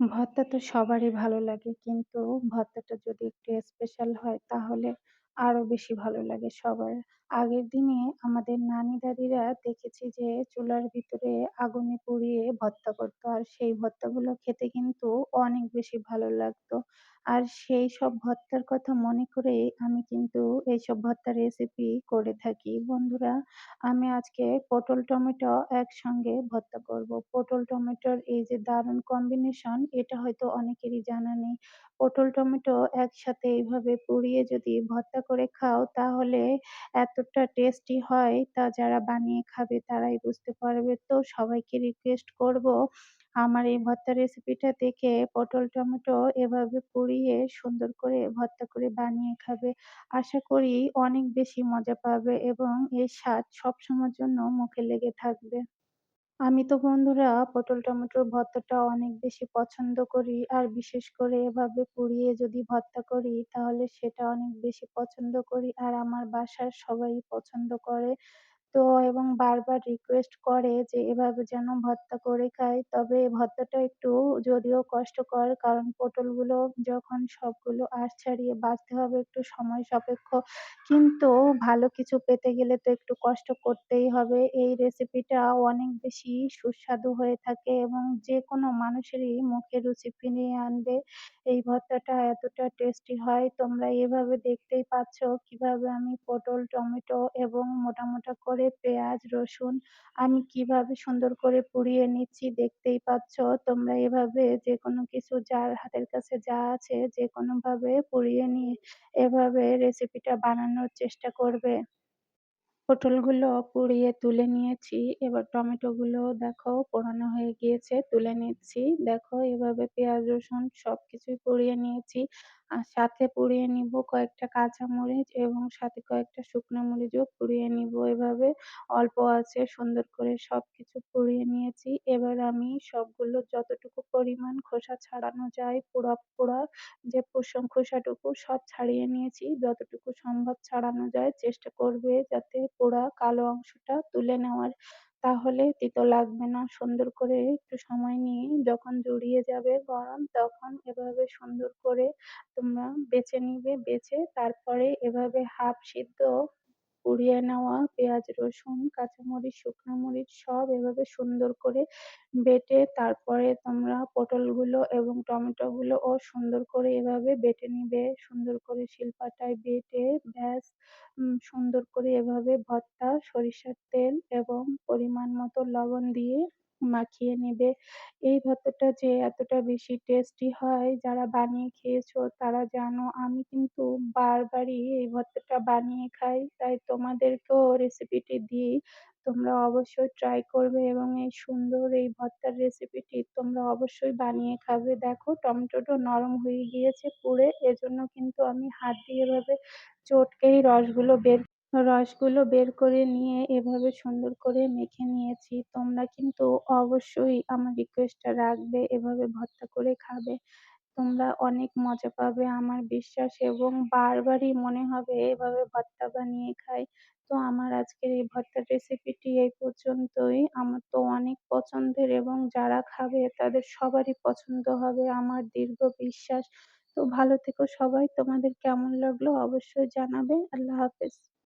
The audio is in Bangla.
ভর্তা তো সবারই ভালো লাগে। কিন্তু ভর্তাটা যদি একটু স্পেশাল হয়, তাহলে আরও বেশি ভালো লাগে সবার। আগের দিনে আমাদের নানি-দাদিরা দেখেছি যে, চুলার ভিতরে আগুনে পুড়িয়ে ভর্তা করতো। আর সেই ভর্তাগুলো খেতে কিন্তু অনেক বেশি ভালো লাগতো। আর সেই সব ভর্তার কথা মনে করেই আমি কিন্তু এইসব ভর্তার রেসিপি করে থাকি। বন্ধুরা, আমি আজকে পটল টমেটো একসঙ্গে ভর্তা করব। পটল টমেটোর এই যে দারুণ কম্বিনেশন এটা হয়তো অনেকেরই জানা নেই। পটল টমেটো একসাথে এইভাবে পুড়িয়ে যদি ভর্তা করে খাও, তাহলে এতটা টেস্টি হয় তা যারা বানিয়ে খাবে তারাই বুঝতে পারবে। তো সবাইকে রিকোয়েস্ট করব আমার এই ভর্তার রেসিপিটা দেখে পটল, টমেটো এভাবে পুড়িয়ে সুন্দর করে ভর্তা করে বানিয়ে খাবে। আশা করি অনেক বেশি মজা পাবে এবং এর স্বাদ সবসময়ের জন্য মুখে লেগে থাকবে। আমি তো বন্ধুরা পটল, টমেটোর ভর্তাটা অনেক বেশি পছন্দ করি। আর বিশেষ করে এভাবে পুড়িয়ে যদি ভর্তা করি তাহলে সেটা অনেক বেশি পছন্দ করি। আর আমার বাসার সবাই পছন্দ করে। তো এবং বারবার রিকোয়েস্ট করে যে এভাবে যেন ভর্তা করে খাই। তবে ভর্তাটা একটু যদিও কষ্টকর কারণ পটলগুলো যখন সবগুলো আঁশ ছাড়িয়ে বাছতে হবে একটু সময় সাপেক্ষ। কিন্তু ভালো কিছু পেতে গেলে তো একটু কষ্ট করতেই হবে। এই রেসিপিটা অনেক বেশি সুস্বাদু হয়ে থাকে এবং যে কোনো মানুষেরই মুখে রুচি ফিরিয়ে আনবে। এই ভর্তাটা এতটা টেস্টি হয় তোমরা এভাবে দেখতেই পাচ্ছ কীভাবে আমি পটল, টমেটো এবং মোটা, মোটা করে পেঁয়াজ, রসুন আমি কীভাবে সুন্দর করে পুড়িয়ে নিচ্ছি দেখতেই পাচ্ছ। তোমরা এভাবে যেকোনো কিছু যার হাতের কাছে যা আছে যেকোনোভাবে পুড়িয়ে নিয়ে এভাবে রেসিপিটা বানানোর চেষ্টা করবে। পটলগুলো পুড়িয়ে তুলে নিয়েছি। এবার টমেটোগুলো দেখো পোড়ানো হয়ে গিয়েছে তুলে নিচ্ছি। দেখো এভাবে পেঁয়াজ, রসুন সবকিছুই পুড়িয়ে নিয়েছি। আর সাথে পুড়িয়ে নিব কয়েকটা কাঁচামরিচ এবং সাথে কয়েকটা শুকনো মরিচও পুড়িয়ে নিব এভাবে। অল্প আছে সুন্দর করে সব কিছু পুড়িয়ে নিয়েছি। এবার আমি সবগুলো যতটুকু পরিমাণ খোসা ছাড়ানো যায় পুরা, পুরা যে খোসাটুকু সব ছাড়িয়ে নিয়েছি। যতটুকু সম্ভব ছাড়ানো যায় চেষ্টা করবে যাতে পোড়া কালো অংশটা তুলে নেওয়ার। তাহলে তিতো লাগবে না। সুন্দর করে একটু সময় নিয়ে যখন জড়িয়ে যাবে গরম, তখন এভাবে সুন্দর করে তোমরা বেছে নিবে। বেছে তারপরে এভাবে হাফ সিদ্ধ পুড়িয়ে নেওয়া পেঁয়াজ, রসুন, কাঁচামরিচ, শুকনো মরিচ সব এভাবে সুন্দর করে বেটে তারপরে তোমরা পটলগুলো এবং টমেটোগুলোও সুন্দর করে এভাবে বেটে নিবে। সুন্দর করে শিলপাটায় বেটে ব্যাস সুন্দর করে এভাবে ভর্তা সরিষার তেল এবং পরিমাণ মতো লবণ দিয়ে মাখিয়ে নেবে এই ভর্তাটা যে এতটা বেশি টেস্টি হয়, যারা বানিয়ে খেয়েছো তারা জানো। আমি কিন্তু বারবারই এই ভর্তাটা বানিয়ে খাই। তাই তোমাদেরকেও রেসিপিটি দিই। তোমরা অবশ্যই ট্রাই করবে এবং এই সুন্দর এই ভর্তার রেসিপিটি তোমরা অবশ্যই বানিয়ে খাবে। দেখো, টমেটোটা নরম হয়ে গিয়েছে পুড়ে, এজন্য কিন্তু আমি হাত দিয়ে এভাবে চটকেই রসগুলো বের রসগুলো বের করে নিয়ে এভাবে সুন্দর করে মেখে নিয়েছি। তোমরা কিন্তু অবশ্যই আমার রিকোয়েস্টটা রাখবে, এভাবে ভর্তা করে খাবে। তোমরা অনেক মজা পাবে আমার বিশ্বাস এবং বারবারই মনে হবে এভাবে ভর্তা বানিয়ে খাই। তো আমার আজকের এই ভর্তার রেসিপিটি এই পর্যন্তই। আমার তো অনেক পছন্দের এবং যারা খাবে তাদের সবারই পছন্দ হবে আমার দৃঢ় বিশ্বাস। তো ভালো থেকো সবাই। তোমাদের কেমন লাগল অবশ্যই জানাবে। আল্লাহ হাফেজ।